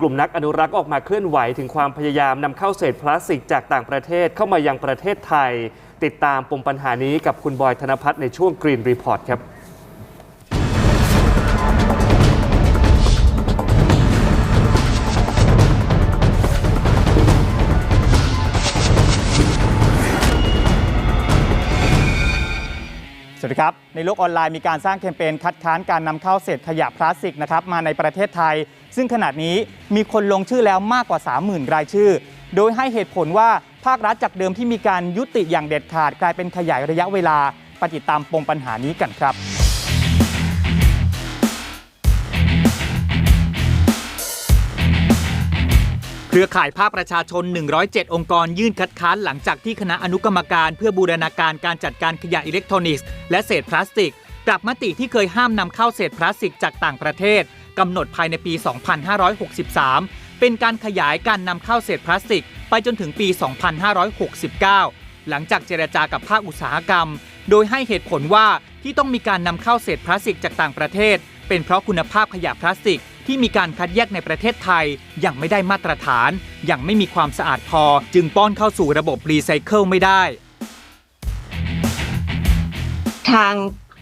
กลุ่มนักอนุรักษ์ออกมาเคลื่อนไหวถึงความพยายามนำเข้าเศษพลาสติกจากต่างประเทศเข้ามายังประเทศไทย ติดตามปมปัญหานี้กับคุณบอยธนพัฒน์ในช่วง Green Report ครับ วัสดีครับ ในโลกออนไลน์มีการสร้างแคมเปญคัดค้านการนำเข้าเศษขยะพลาสติกนะครับมาในประเทศไทย ซึ่งขณะนี้มีคนลงชื่อแล้วมากกว่า 30,000 รายชื่อ โดยให้เหตุผลว่าภาครัฐจากเดิมที่มีการยุติอย่างเด็ดขาดกลายเป็นขยายระยะเวลาปฏิตามปมปัญหานี้กันครับ เครือข่ายภาคประชาชน 107 องค์กรยื่นคัดค้านหลังจากที่คณะอนุกรรมการเพื่อบูรณาการการจัดการขยะอิเล็กทรอนิกส์และเศษพลาสติกกลับมติที่เคยห้ามนำเข้าเศษพลาสติกจากต่างประเทศกำหนดภายในปี 2563 เป็นการขยายการนำเข้าเศษพลาสติก ไปจนถึงปี 2569 หลังจากเจรจากับภาคอุตสาหกรรม โดยให้เหตุผลว่าที่ต้องมีการนำเข้าเศษพลาสติกจากต่างประเทศ เป็นเพราะคุณภาพขยะพลาสติก ที่มีการคัดแยกในประเทศไทย ยังไม่ได้มาตรฐาน ยังไม่มีความสะอาดพอ จึงป้อนเข้าสู่ระบบรีไซเคิลไม่ได้ ทาง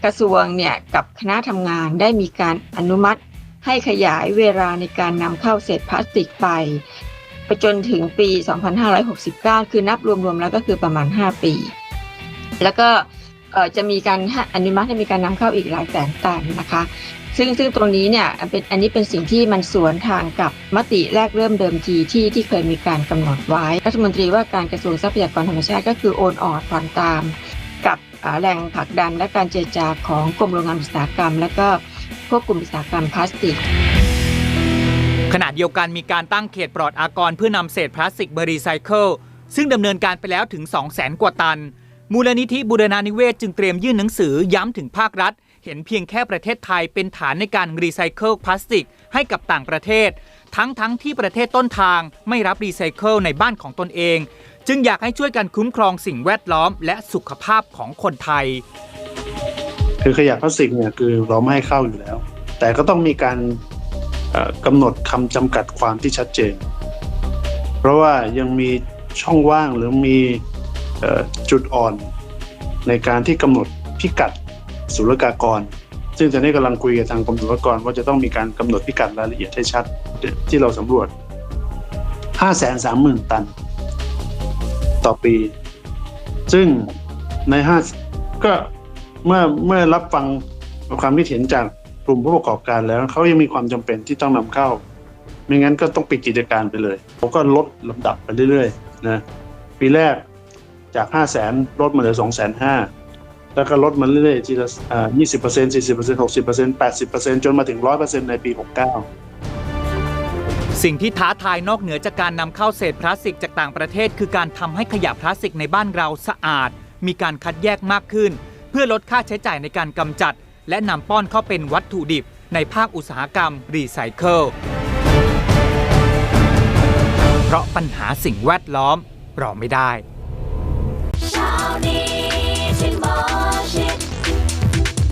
กระทรวงเนี่ยกับคณะทำงานได้มีการอนุมัติ ให้ขยายเวลาในการนำเข้าเศษพลาสติกไป ไปจนถึงปี 2569 คือนับรวมๆแล้วก็คือประมาณ 5 ปี แล้วก็ จะมีการอนุมัติให้มีการนำเข้าอีกหลายแสนตันนะคะ ซึ่งซึ่งตรงนี้เนี่ยเป็นอันนี้เป็นสิ่งที่มันสวนทางกับมติแรกเริ่มเดิมทีที่ที่เคยมีการกำหนดไว้ รัฐมนตรีว่าการกระทรวงทรัพยากรธรรมชาติก็คือโอนออกผ่อนตาม กับแรงผลักดันและการเจรจาของกรมโรงงานอุตสาหกรรม และก็พวกกลุ่มอุตสาหกรรมพลาสติกขณะเดียวกันมีการตั้งเขตปลอดอากรเพื่อนำเศษพลาสติกมารีไซเคิลซึ่งดำเนินการไปแล้วถึง 2 0 0แสนกว่าตัน มูลนิธิบูรณานิเวศจึงเตรียมยื่นหนังสือย้ำถึงภาครัฐ เห็นเพียงแค่ประเทศไทยเป็นฐานในการรีไซเคิลพลาสติกให้กับต่างประเทศ ทั้งทั้งที่ประเทศต้นทางไม่รับรีไซเคิลในบ้านของตนเอง จึงอยากให้ช่วยกันคุ้มครองสิ่งแวดล้อมและสุขภาพของคนไทย คือขยะพลาสติกเนี่ยคือเราไม่ให้เข้าอยู่แล้ว แต่ก็ต้องมีการกำหนดคำจำกัดความที่ชัดเจน เพราะว่ายังมีช่องว่างหรือมี จุดอ่อนในการที่กำหนดพิกัดศุลกากร ซึ่งตอนนี้กำลังคุยกับทางกรมศุลกากรว่าจะต้องมีการกำหนดพิกัดรายละเอียดให้ชัดที่เราสำรวจ 530,000 ตัน ต่อปี ซึ่งในห้าก็เมื่อเมื่อรับฟังความคิดเห็นจากกลุ่มผู้ประกอบการแล้วเขายังมีความจำเป็นที่ต้องนำเข้า ไม่งั้นก็ต้องปิดกิจการไปเลยเขาก็ลดลำดับไปเรื่อยๆนะปีแรก จาก5 0 0แสนลดมาเหลือ2 5 0 0 0แล้วก็ลดมาเรื่อยๆทีละอ่า20% 40% 60% 80%จนมาถึง100%ในปี69สิ่งที่ท้าทายนอกเหนือจากการนำเข้าเศษพลาสติกจากต่างประเทศ คือการทำให้ขยะพลาสติกในบ้านเราสะอาด มีการคัดแยกมากขึ้น เพื่อลดค่าใช้จ่ายในการกำจัด และนำป้อนเข้าเป็นวัตถุดิบ ในภาคอุตสาหกรรมรีไซเคิลเพราะปัญหาสิ่งแวดล้อมรอไม่ได้ เช้านี้